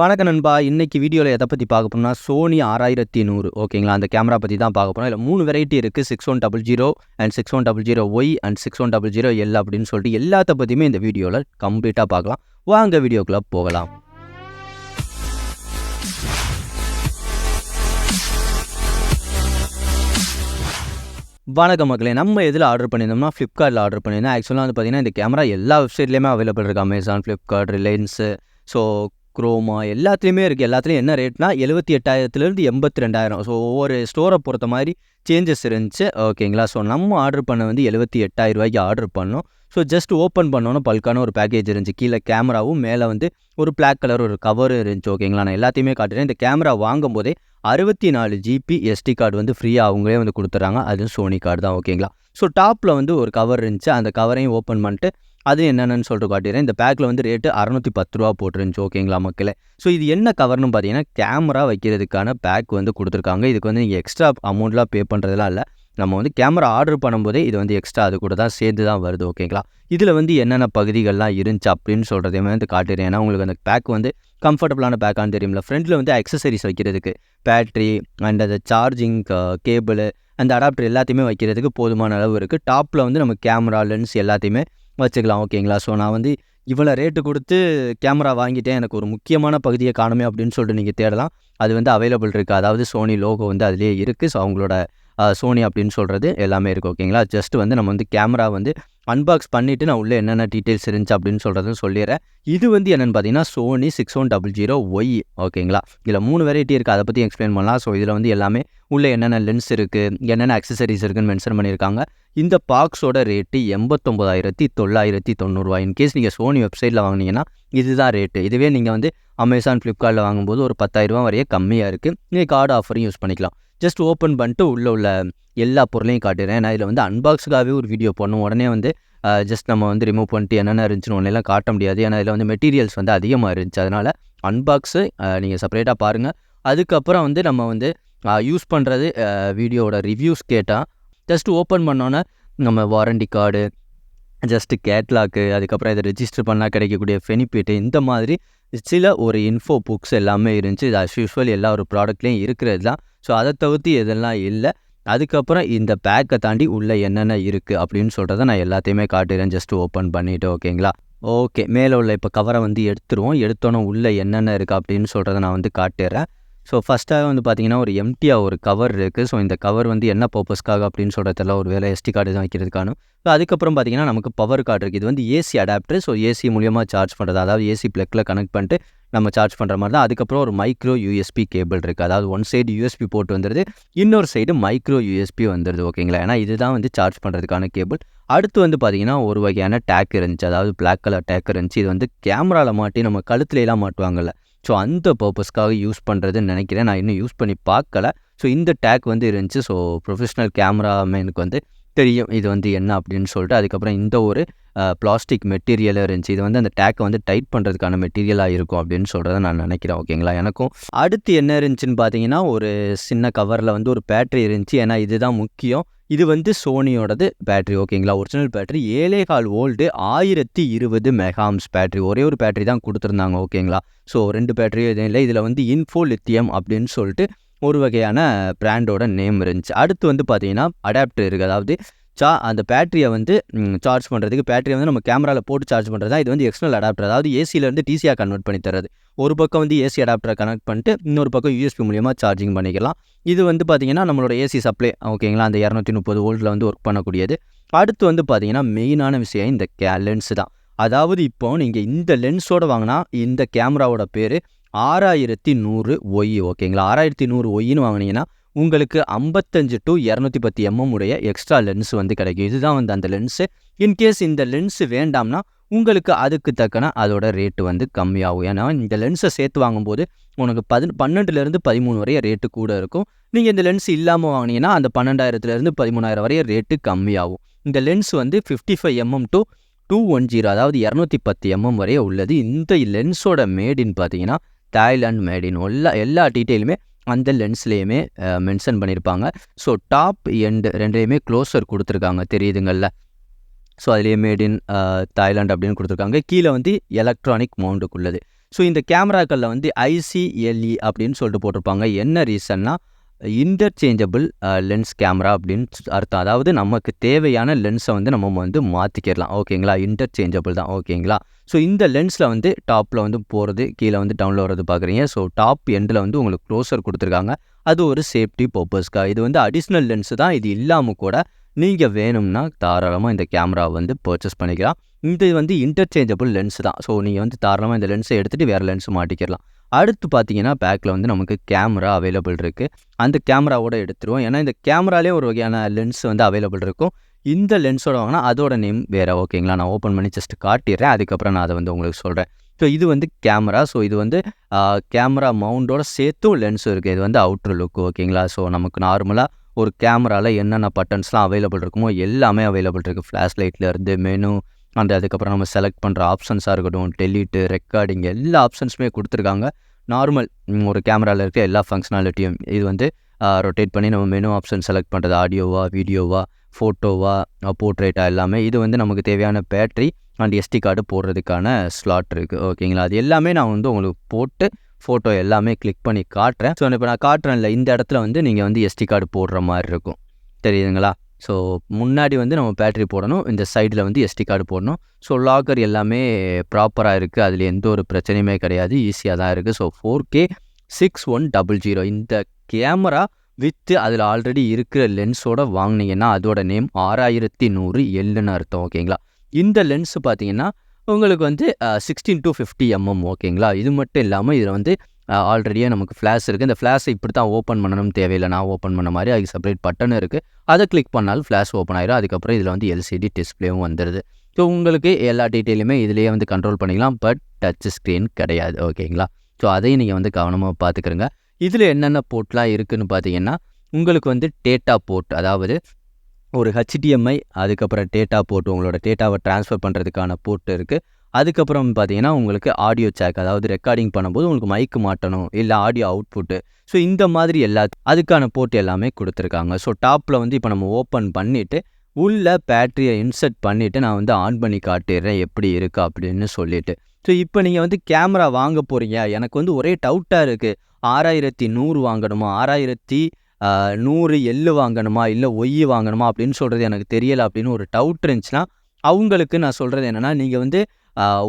வணக்கம் நண்பா. இன்றைக்கி வீடியோவில் எதை பற்றி பார்க்க போனால் சோனி ஆறாயிரத்தி நூறு. ஓகேங்களா? அந்த கேமரா பற்றி தான் பார்க்க போகிறோம் இல்லை மூணு வெரைட்டி இருக்குது six one double zero and six one double zero Y and six one double zero L அப்படின்னு சொல்லிட்டு எல்லாத்த பற்றியுமே இந்த வீடியோவில் கம்ப்ளீட்டாக பார்க்கலாம். வாங்க வீடியோக்குள்ளே போகலாம். வணக்கம் மக்களே. நம்ம எதில் ஆர்டர் பண்ணியிருந்தோம்னா ஃப்ளிப்கார்ட்டில் ஆர்டர் பண்ணியிருந்தோம். ஆக்சுவலாக வந்து பார்த்தீங்கன்னா இந்த கேமரா எல்லா வெப்சைட்லேயுமே அவைலபிள் இருக்குது Amazon Flipkart Reliance so Croma எல்லாத்துலேயுமே இருக்குது எல்லாத்துலேயும் என்ன ரேட்னா எழுபத்தி எட்டாயிரத்துலேருந்து எண்பத்தி ரெண்டாயிரம். ஸோ ஒவ்வொரு ஸ்டோரை பொறுத்த மாதிரி சேஞ்சஸ் இருந்துச்சு. ஓகேங்களா ஸோ நம்ம ஆர்டர் பண்ண வந்து எழுபத்தி எட்டாயிரம் ரூபாய்க்கு ஆர்டர் பண்ணோம். ஸோ ஜஸ்ட் ஓப்பன் பண்ணோன்னே பல்கான ஒரு பேக்கேஜ் இருந்துச்சு. கீழே கேமராவும் மேலே வந்து ஒரு பிளாக் கலர் ஒரு கவர் இருந்துச்சு. ஓகேங்களா நான் எல்லாத்தையுமே காட்டுறேன் இந்த கேமரா வாங்கும் போதே அறுபத்தி நாலு ஜிபி எஸ்டி கார்டு வந்து ஃப்ரீயாக அவங்களே வந்து கொடுத்துட்றாங்க. அதுவும் சோனி கார்டு தான். ஓகேங்களா ஸோ டாப்பில் வந்து ஒரு கவர் இருந்துச்சு. அந்த கவரையும் ஓப்பன் பண்ணிட்டு அது என்னென்னு சொல்லிட்டு காட்டிடுறேன். இந்த பேக்கில் வந்து ரேட்டு அறநூற்றி பத்து ரூபா போட்டுருந்துச்சு ஓகேங்களா மக்களே? ஸோ இது என்ன கவர்னு பார்த்தீங்கன்னா கேமரா வைக்கிறதுக்கான பேக் வந்து கொடுத்துருக்காங்க. இதுக்கு வந்து நீங்கள் எக்ஸ்ட்ரா அமௌண்ட்லாம் பே பண்ணுறதுலாம் இல்லை. நம்ம வந்து கேமரா ஆர்டர் பண்ணும்போதே இது வந்து எக்ஸ்ட்ரா அது கூட தான் சேர்ந்து தான் வருது ஓகேங்களா? இதில் வந்து என்னென்ன பகுதிகள்லாம் இருந்துச்சு அப்படின்னு சொல்கிறதையுமே வந்து காட்டுறேன் ஏன்னா உங்களுக்கு அந்த பேக் வந்து கம்ஃபர்டபுளான பேக்கான்னு தெரியும்ல. ஃப்ரண்ட்டில் வந்து அக்சசரிஸ் வைக்கிறதுக்கு பேட்ரி அண்ட் அந்த சார்ஜிங் கேபிள் uh, அந்த அடாப்டர் எல்லாத்தையுமே வைக்கிறதுக்கு போதுமான அளவு இருக்குது டாப்பில் வந்து நம்ம கேமரா லென்ஸ் எல்லாத்தையுமே வச்சுக்கலாம் ஓகேங்களா? ஸோ நான் வந்து இவ்வளோ ரேட்டு கொடுத்து கேமரா வாங்கிட்டேன். எனக்கு ஒரு முக்கியமான பகுதியை காணுமே அப்படின்னு சொல்லிட்டு நீங்கள் தேடலாம். அது வந்து அவைலபிள் இருக்குது அதாவது சோனி லோகோ வந்து அதுலேயே இருக்குது ஸோ அவங்களோட சோனி அப்படின்னு சொல்கிறது எல்லாமே இருக்குது ஓகேங்களா? ஜஸ்ட் வந்து நம்ம வந்து கேமரா வந்து அன்பாக்ஸ் பண்ணிவிட்டு நான் உள்ளே என்னென்ன டீட்டெயில்ஸ் இருந்துச்சு அப்படின்னு சொல்கிறதும் சொல்லிடுறேன். இது வந்து என்னென்னு பார்த்தீங்கன்னா Sony six one double zero Y ஓகேங்களா? இதில் மூணு வெரைட்டி இருக்குது அதை பற்றி எக்ஸ்பிளைன் பண்ணலாம். ஸோ இதில் வந்து எல்லாமே உள்ளே என்னென்ன லென்ஸ் இருக்குது என்னென்ன அக்சசரிஸ் இருக்குதுன்னு மென்ஷன் பண்ணியிருக்காங்க. இந்த பாக்ஸோட ரேட்டு எண்பத்தொம்போதாயிரத்தி தொள்ளாயிரத்தி தொண்ணூறுரூவா இன்கேஸ் நீங்கள் சோனி வெப்சைட்டில் வாங்கினீங்கன்னா இதுதான் ரேட்டு. இதுவே நீங்கள் வந்து அமேசான் ஃப்ளிப்கார்ட்டில் வாங்கும்போது ஒரு பத்தாயிரரூபா வரையே கம்மியாக இருக்குது நீங்கள் கார்டு ஆஃபரும் யூஸ் பண்ணிக்கலாம். ஜஸ்ட் ஓப்பன் பண்ணிட்டு உள்ளே உள்ள எல்லா பொருளையும் காட்டுறேன் நான் இதில் வந்து அன்பாக்ஸுக்காகவே ஒரு வீடியோ பண்ணும் உடனே வந்து ஜஸ்ட் நம்ம வந்து ரிமூவ் பண்ணிட்டு என்னென்ன இருந்துச்சுன்னு ஒன்றெல்லாம் காட்ட முடியாது. ஏன்னா இதில் வந்து மெட்டீரியல்ஸ் வந்து அதிகமாக இருந்துச்சு. அதனால் அன்பாக்ஸு நீங்கள் செப்பரேட்டாக பாருங்கள் அதுக்கப்புறம் வந்து நம்ம வந்து யூஸ் பண்ணுறது வீடியோவோட ரிவ்யூஸ் கேட்டால் ஜஸ்ட்டு ஓப்பன் பண்ணோன்னே நம்ம வாரண்டி கார்டு ஜஸ்ட்டு கேட்லாக்கு அதுக்கப்புறம் இதை ரெஜிஸ்டர் பண்ணால் கிடைக்கக்கூடிய பெனிஃபிட்டு இந்த மாதிரி சில ஒரு இன்ஃபோ புக்ஸ் எல்லாமே இருந்துச்சு. இது அஸ் யூஸ்வல் எல்லா ஒரு ப்ராடக்ட்லேயும் இருக்கிறது தான். ஸோ அதை தவிர்த்து எதெல்லாம் இல்லை? அதுக்கப்புறம் இந்த பேக்கை தாண்டி உள்ளே என்னென்ன இருக்குது அப்படின்னு சொல்கிறத நான் எல்லாத்தையுமே காட்டுறேன் ஜஸ்ட்டு ஓப்பன் பண்ணிவிட்டு ஓகேங்களா ஓகே மேலே உள்ள இப்போ கவரை வந்து எடுத்துருவோம். எடுத்தோன்னே உள்ளே என்னென்ன இருக்குது அப்படின்னு சொல்கிறத நான் வந்து காட்டுறேன் ஸோ ஃபஸ்ட்டாக வந்து பார்த்தீங்கன்னா ஒரு எம்டியாக ஒரு கவர் இருக்குது ஸோ இந்த கவர் வந்து என்ன பர்பஸ்க்காக அப்படின்னு சொல்கிறதெல்லாம் ஒரு வேலை எஸ்டி கார்டு தான் வைக்கிறதுக்கான. ஸோ அதுக்கப்புறம் பார்த்தீங்கன்னா நமக்கு பவர் கார்டு இருக்குது இது வந்து ஏசி அடாப்டர் ஸோ ஏசி மூலியமாக சார்ஜ் பண்ணுறது அதாவது ஏசி ப்ளக்கில் கனெக்ட் பண்ணிட்டு நம்ம சார்ஜ் பண்ணுற மாதிரி தான். அதுக்கப்புறம் ஒரு மைக்ரோ யூஎஸ்பி கேபிள் இருக்குது அதாவது ஒன் சைடு யூஎஸ்பி போட்டு வந்துடுது இன்னொரு சைடு மைக்ரோ யூஎஸ்பி வந்துடுது ஓகேங்களா ஏன்னா இதுதான் வந்து சார்ஜ் பண்ணுறதுக்கான கேபிள் அடுத்து வந்து பார்த்தீங்கன்னா ஒரு வகையான டேக் இருந்துச்சு. அதாவது பிளாக் கலர் டேக் இருந்துச்சு. இது வந்து கேமராவில் மாட்டி நம்ம கழுத்துலலாம் மாட்டுவாங்கல்ல. ஸோ அந்த பர்பஸ்க்காக யூஸ் பண்ணுறதுன்னு நினைக்கிறேன். நான் இன்னும் யூஸ் பண்ணி பார்க்கல. ஸோ இந்த டேக் வந்து இருந்துச்சு. ஸோ ப்ரொஃபஷ்னல் கேமராமேனுக்கு வந்து தெரியும் இது வந்து என்ன அப்படின்னு சொல்லிட்டு அதுக்கப்புறம் இந்த ஒரு பிளாஸ்டிக் மெட்டீரியலாக இருந்துச்சு. இது வந்து அந்த டேக்கை வந்து டைட் பண்ணுறதுக்கான மெட்டீரியலாக இருக்கும் அப்படின்னு சொல்கிறத நான் நினைக்கிறேன் ஓகேங்களா எனக்கும் அடுத்து என்ன இருந்துச்சுன்னு பார்த்தீங்கன்னா ஒரு சின்ன கவரில் வந்து ஒரு பேட்ரி இருந்துச்சு. ஏன்னா இதுதான் முக்கியம். இது வந்து சோனியோடது பேட்ரி ஓகேங்களா ஒரிஜினல் பேட்ரி ஏழே கால் ஓல்டு ஆயிரத்தி இருபது மெகாம்ஸ் பேட்ரி ஒரே ஒரு பேட்ரி தான் கொடுத்துருந்தாங்க ஓகேங்களா ஸோ ரெண்டு பேட்டரியும் எதுவும் இல்லை. இதில் வந்து இன்ஃபோ லித்தியம் அப்படின்னு சொல்லிட்டு ஒரு வகையான பிராண்டோட நேம் இருந்துச்சு. அடுத்து வந்து பார்த்தீங்கன்னா அடாப்டர் இருக்குது அதாவது சா அந்த பேட்டரியை வந்து சார்ஜ் பண்ணுறதுக்கு பேட்டரியை வந்து நம்ம கேமராவில் போட்டு சார்ஜ் பண்ணுறது தான் இது வந்து எக்ஸ்டர்னல் அடாப்டர் அதாவது ஏசியிலேருந்து டிசியாக கன்வெர்ட் பண்ணி தரது ஒரு பக்கம் வந்து ஏசி அடாப்டரை கனெக்ட் பண்ணிட்டு இன்னொரு பக்கம் யூஎஸ்பி மூலியமாக சார்ஜிங் பண்ணிக்கலாம். இது வந்து பார்த்திங்கன்னா நம்மளோட ஏசி சப்ளை ஓகேங்களா? அந்த இரநூத்தி முப்பது வோல்ட்டில் வந்து ஒர்க் பண்ணக்கூடியது. அடுத்து வந்து பார்த்திங்கன்னா மெயினான விஷயம் இந்த கே லென்ஸ் தான். அதாவது இப்போ நீங்கள் இந்த லென்ஸோடு வாங்கினா இந்த கேமராவோட பேர் ஆறாயிரத்தி நூறு ஒய் ஓகேங்களா? ஆறாயிரத்தி நூறு ஒய்னு வாங்கினீங்கன்னா உங்களுக்கு ஐம்பத்தஞ்சு டு இரநூத்தி பத்து எம்எம் உடைய எக்ஸ்ட்ரா லென்ஸ் வந்து கிடைக்கும். இதுதான் வந்து அந்த லென்ஸு இன்கேஸ் இந்த லென்ஸு வேண்டாம்னா உங்களுக்கு அதுக்கு தக்கன அதோட ரேட்டு வந்து கம்மியாகும். ஏன்னா இந்த லென்ஸை சேர்த்து வாங்கும்போது உனக்கு பதி பன்னெண்டுலேருந்து பதிமூணு வரைய ரேட்டு கூட இருக்கும். நீங்கள் இந்த லென்ஸ் இல்லாமல் வாங்கினீங்கன்னா அந்த பன்னெண்டாயிரத்துலேருந்து பதிமூணாயிரம் வரைய ரேட்டு கம்மியாகும். இந்த லென்ஸ் வந்து fifty five mm to two one zero அதாவது இரநூத்தி பத்து எம்எம் வரைய உள்ளது. இந்த லென்ஸோட மேடின்னு பார்த்தீங்கன்னா தாய்லாண்ட் மேடின் எல்லா எல்லா டீட்டெயிலுமே அந்த லென்ஸ்லேயுமே மென்ஷன் பண்ணியிருப்பாங்க ஸோ டாப் எண்டு ரெண்டுலேயுமே க்ளோஸர் கொடுத்துருக்காங்க தெரியுதுங்கள்ல ஸோ அதுலேயே மேட் இன் தாய்லாந்து அப்படின்னு கொடுத்துருக்காங்க. கீழே வந்து எலக்ட்ரானிக் மவுண்டுக்குள்ளது ஸோ இந்த கேமராக்களில் வந்து ஐசிஎல்இ அப்படின்னு சொல்லிட்டு போட்டிருப்பாங்க. என்ன ரீசன்னா இன்டர்சேஞ்சபிள் லென்ஸ் கேமரா அப்படின்னு அர்த்தம். அதாவது நமக்கு தேவையான லென்ஸை வந்து நம்ம வந்து மாற்றிக்கிடலாம் ஓகேங்களா? இன்டர்சேஞ்சபிள் தான். ஓகேங்களா? ஸோ இந்த லென்ஸில் வந்து டாப்பில் வந்து போகிறது கீழே வந்து டவுனில் வர்றது பார்க்குறீங்க. ஸோ டாப் எண்டில் வந்து உங்களுக்கு க்ளோசர் கொடுத்துருக்காங்க. அது ஒரு சேஃப்டி பர்பஸ்க்காக இது வந்து அடிஷ்னல் லென்ஸு தான். இது இல்லாமல் கூட நீங்கள் வேணும்னா தாராளமாக இந்த கேமரா வந்து பர்ச்சேஸ் பண்ணிக்கலாம். இது வந்து இன்டர்சேஞ்சபிள் லென்ஸ் தான். ஸோ நீங்கள் வந்து தாராளமாக இந்த லென்ஸை எடுத்துகிட்டு வேறு லென்ஸ் மாட்டிக்கிடலாம். அடுத்து பார்த்தீங்கன்னா பேக்கில் வந்து நமக்கு கேமரா அவைலபிள் இருக்குது அந்த கேமராவோட எடுத்துருவோம். ஏன்னா இந்த கேமராலே ஒரு வகையான லென்ஸ் வந்து அவைலபிள் இருக்கும். இந்த லென்ஸோட வாங்கினா அதோட நேம் வேறு ஓகேங்களா நான் ஓப்பன் பண்ணி ஜஸ்ட் காட்டிடுறேன். அதுக்கப்புறம் நான் அதை வந்து உங்களுக்கு சொல்கிறேன் ஸோ இது வந்து கேமரா ஸோ இது வந்து கேமரா மவுண்டோட சேர்த்தும் லென்ஸும் இருக்குது இது வந்து அவுட்ரு லுக் ஓகேங்களா ஸோ நமக்கு நார்மலாக ஒரு கேமராவில் என்னென்ன பட்டன்ஸ்லாம் அவைலபிள் இருக்குமோ எல்லாமே அவைலபிள் இருக்குது ஃப்ளாஷ் லைட்லேருந்து மெனு அண்ட் அதுக்கப்புறம் நம்ம செலக்ட் பண்ணுற ஆப்ஷன்ஸாக இருக்கட்டும் டெலிட்டு ரெக்கார்டிங் எல்லா ஆப்ஷன்ஸுமே கொடுத்துருக்காங்க. நார்மல் ஒரு கேமராவில் இருக்க எல்லா ஃபங்க்ஷனாலிட்டியும் இது வந்து ரொட்டேட் பண்ணி நம்ம மெனு ஆப்ஷன் செலக்ட் பண்ணுறது ஆடியோவா வீடியோவா ஃபோட்டோவா போர்ட்ரேட்டா எல்லாமே. இது வந்து நமக்கு தேவையான பேட்ரி அண்ட் எஸ்டி கார்டு போடுறதுக்கான ஸ்லாட் இருக்குது ஓகேங்களா அது எல்லாமே நான் வந்து உங்களுக்கு போட்டு ஃபோட்டோ எல்லாமே கிளிக் பண்ணி காட்டுறேன். ஸோ இப்போ நான் காட்டுறேன் இல்லை இந்த இடத்துல வந்து நீங்கள் வந்து எஸ்டி கார்டு போடுற மாதிரி இருக்கும். தெரியுதுங்களா? ஸோ முன்னாடி வந்து நம்ம பேட்டரி போடணும். இந்த சைடில் வந்து எஸ்டி கார்டு போடணும். ஸோ லாக்கர் எல்லாமே ப்ராப்பராக இருக்குது அதில் எந்த ஒரு பிரச்சனையுமே கிடையாது. ஈஸியாக தான் இருக்குது so four K six one double zero இந்த கேமரா வித்து அதில் ஆல்ரெடி இருக்கிற லென்ஸோட வாங்கினீங்கன்னா அதோட நேம் ஆறாயிரத்தி நூறு எல்லுன்னு அர்த்தம் ஓகேங்களா இந்த லென்ஸ் பார்த்தீங்கன்னா உங்களுக்கு வந்து சிக்ஸ்டீன் டு ஃபிஃப்டி எம்எம் ஓகேங்களா இது மட்டும் இல்லாமல் இதில் வந்து ஆல்ரெடியே நமக்கு ஃப்ளாஷ் இருக்குது இந்த ஃப்ளாஷை இப்படி தான் ஓப்பன் பண்ணணும்னு தேவையில்லை. நான் ஓப்பன் பண்ண மாதிரி அதுக்கு செப்பரேட் பட்டன் இருக்குது அதை கிளிக் பண்ணாலும் ஃப்ளாஷ் ஓப்பன் ஆயிரும். அதுக்கப்புறம் இதில் வந்து எல்சிடி டிஸ்பிளேவும் வந்துடுது ஸோ உங்களுக்கு எல்லா டீட்டெயிலுமே இதிலேயே வந்து கண்ட்ரோல் பண்ணிக்கலாம். பட் டச் ஸ்க்ரீன் கிடையாது. ஓகேங்களா ஸோ அதையும் நீங்கள் வந்து கவனமாக பார்த்துக்கிறங்க இதில் என்னென்ன போர்ட்லாம் இருக்குதுன்னு பார்த்தீங்கன்னா உங்களுக்கு வந்து டேட்டா போர்ட் அதாவது ஒரு ஹெச்டிஎம்ஐ அதுக்கப்புறம் டேட்டா போர்ட் உங்களோட டேட்டாவை ட்ரான்ஸ்ஃபர் பண்ணுறதுக்கான போர்ட் இருக்குது அதுக்கப்புறம் பார்த்தீங்கன்னா உங்களுக்கு ஆடியோ சேக் அதாவது ரெக்கார்டிங் பண்ணும்போது உங்களுக்கு மைக்கு மாட்டணும் இல்லை ஆடியோ அவுட்புட்டு ஸோ இந்த மாதிரி எல்லா அதுக்கான போர்ட் எல்லாமே கொடுத்துருக்காங்க. ஸோ டாப்பில் வந்து இப்போ நம்ம ஓப்பன் பண்ணிவிட்டு உள்ளே பேட்ரியை இன்சர்ட் பண்ணிவிட்டு நான் வந்து ஆன் பண்ணி காட்டிடுறேன் எப்படி இருக்குது அப்படின்னு சொல்லிட்டு. ஸோ இப்போ நீங்கள் வந்து கேமரா வாங்க போகிறீங்க எனக்கு வந்து ஒரே டவுட்டாக இருக்குது ஆறாயிரத்தி நூறு வாங்கணுமா? ஆறாயிரத்தி நூறு எள்ளு வாங்கணுமா? இல்லை ஒய் வாங்கணுமா? அப்படின்னு சொல்கிறது எனக்கு தெரியலை அப்படின்னு ஒரு டவுட் இருந்துச்சுன்னா அவங்களுக்கு நான் சொல்கிறது என்னென்னா நீங்கள் வந்து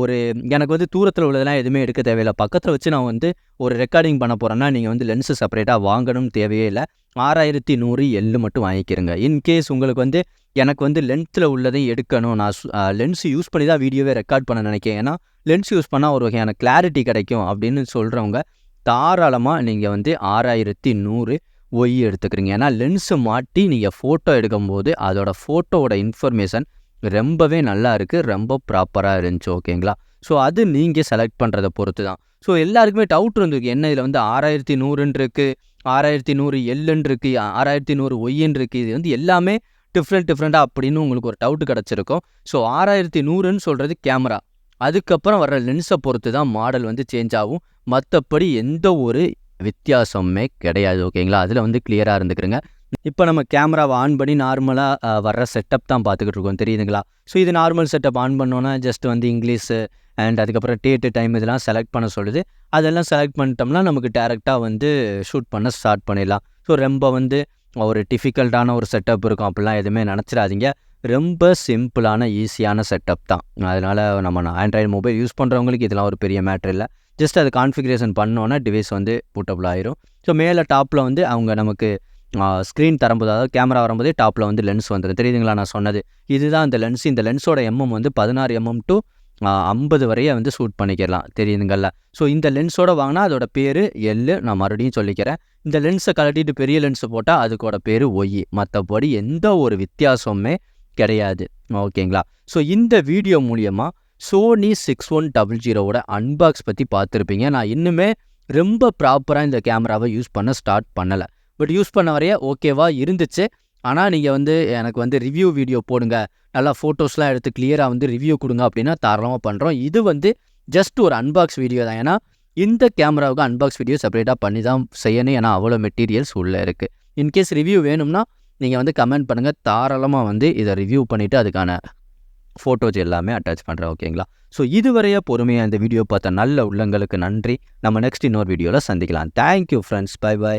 ஒரு எனக்கு வந்து தூரத்தில் உள்ளதெல்லாம் எதுவுமே எடுக்க தேவையில்லை. பக்கத்தில் வச்சு நான் வந்து ஒரு ரெக்கார்டிங் பண்ண போகிறேன்னா நீங்கள் வந்து லென்ஸு செப்பரேட்டாக வாங்கணும்னு தேவையே இல்லை. ஆறாயிரத்தி நூறு எள்ளு மட்டும் வாங்கிக்கிறங்க. இன்கேஸ் உங்களுக்கு வந்து எனக்கு வந்து லென்த்தில் உள்ளதையும் எடுக்கணும். நான் லென்ஸ் யூஸ் பண்ணி தான் வீடியோவே ரெக்கார்ட் பண்ண நினைக்கிறேன். ஏன்னா லென்ஸ் யூஸ் பண்ணால் ஒரு வகையான கிளாரிட்டி கிடைக்கும் அப்படின்னு சொல்கிறவங்க தாராளமாக நீங்கள் வந்து ஆறாயிரத்தி நூறு ஒய் எடுத்துக்கிறீங்க. ஏன்னா லென்ஸு மாட்டி நீங்கள் ஃபோட்டோ எடுக்கும்போது அதோட ஃபோட்டோவோட இன்ஃபர்மேஷன் ரொம்பவே நல்லா இருக்குது ரொம்ப ப்ராப்பராக இருந்துச்சு ஓகேங்களா ஸோ அது நீங்கள் செலக்ட் பண்ணுறதை பொறுத்து தான் ஸோ எல்லாருக்குமே டவுட் இருந்திருக்கு. என்ன இதில் வந்து ஆறாயிரத்தி நூறுன்னு இருக்குது ஆறாயிரத்தி நூறு எல்லுன்னு இருக்குது ஆறாயிரத்தி நூறு ஒய்ன்னு இருக்குது இது வந்து எல்லாமே டிஃப்ரெண்ட் டிஃப்ரெண்ட்டாக அப்படின்னு உங்களுக்கு ஒரு டவுட் கிடச்சிருக்கும். ஸோ ஆறாயிரத்தி நூறுன்னு சொல்கிறது கேமரா அதுக்கப்புறம் வர லென்ஸை பொறுத்து தான் மாடல் வந்து சேஞ்ச் ஆகும். மற்றபடி எந்த ஒரு வித்தியாசமுமே கிடையாது ஓகேங்களா அதில் வந்து கிளியராக இருந்துக்கிறேங்க இப்போ நம்ம கேமராவை ஆன் பண்ணி நார்மலாக வர்ற செட்டப் தான் பார்த்துக்கிட்டு இருக்கோம். தெரியுதுங்களா? ஸோ இது நார்மல் செட்டப் ஆன் பண்ணோன்னா ஜஸ்ட் வந்து இங்கிலீஷு அண்ட் அதுக்கப்புறம் டேட்டு டைம் இதெல்லாம் செலக்ட் பண்ண சொல்லுது. அதெல்லாம் செலக்ட் பண்ணிட்டோம்னா நமக்கு டேரெக்டாக வந்து ஷூட் பண்ண ஸ்டார்ட் பண்ணிடலாம். ஸோ ரொம்ப வந்து ஒரு டிஃபிகல்ட்டான ஒரு செட்டப் இருக்கும். அப்படிலாம் எதுவுமே நினச்சிடாதீங்க. ரொம்ப சிம்பிளான ஈஸியான செட்டப் தான். அதனால் நம்ம ஆண்ட்ராய்டு மொபைல் யூஸ் பண்ணுறவங்களுக்கு இதெல்லாம் ஒரு பெரிய மேட்ரு இல்லை. ஜஸ்ட் அது கான்ஃபிகரேஷன் பண்ணோன்னா டிவைஸ் வந்து பூட்டபிள் ஆயிரும். ஸோ மேலே டாப்பில் வந்து அவங்க நமக்கு ஸ்க்ரீன் தரும்போது அதாவது கேமரா வரும்போதே டாப்பில் வந்து லென்ஸ் வந்துடும் தெரியுதுங்களா? நான் சொன்னது. இதுதான் அந்த லென்ஸ் இந்த லென்ஸோட எம்எம் வந்து பதினாறு எம்எம் டு ஐம்பது வரைய வந்து ஷூட் பண்ணிக்கலாம். தெரியுதுங்கள்ல ஸோ இந்த லென்ஸோட வாங்கினா அதோட பேர் எல்லு நான் மறுபடியும் சொல்லிக்கிறேன். இந்த லென்ஸை கழட்டிட்டு பெரிய லென்ஸை போட்டால் அதுக்கோட பேர் ஒய் மற்றபடி எந்த ஒரு வித்தியாசமுமே கிடையாது. ஓகேங்களா? ஸோ இந்த வீடியோ மூலியமாக சோனி சிக்ஸ் ஒன் டபுள் ஜீரோவோட அன்பாக்ஸ் பற்றி பார்த்துருப்பீங்க. நான் இன்னுமே ரொம்ப ப்ராப்பராக இந்த கேமராவை யூஸ் பண்ண ஸ்டார்ட் பண்ணலை. பட் யூஸ் பண்ண வரைய ஓகேவா இருந்துச்சு. ஆனால் நீங்கள் வந்து எனக்கு வந்து ரிவ்யூ வீடியோ போடுங்க. நல்லா ஃபோட்டோஸ்லாம் எடுத்து கிளியராக வந்து ரிவ்யூ கொடுங்க அப்படின்னா தாராளமாக பண்ணுறோம் இது வந்து ஜஸ்ட் ஒரு அன்பாக்ஸ் வீடியோ தான். ஏன்னா இந்த கேமராவுக்கு அன்பாக்ஸ் வீடியோ செப்பரேட்டாக பண்ணி தான் செய்யணும். ஏன்னா அவ்வளோ மெட்டீரியல்ஸ் உள்ளே இருக்குது இன்கேஸ் ரிவ்யூ வேணும்னா நீங்கள் வந்து கமெண்ட் பண்ணுங்கள் தாராளமாக வந்து இதை ரிவ்யூ பண்ணிவிட்டு அதுக்கான ஃபோட்டோஸ் எல்லாமே அட்டாச் பண்ணுறேன் ஓகேங்களா ஸோ இதுவரைய பொறுமையாக இந்த வீடியோ பார்த்த நல்ல உள்ளங்களுக்கு நன்றி. நம்ம நெக்ஸ்ட் இன்னொரு வீடியோவில் சந்திக்கலாம். Thank you friends by by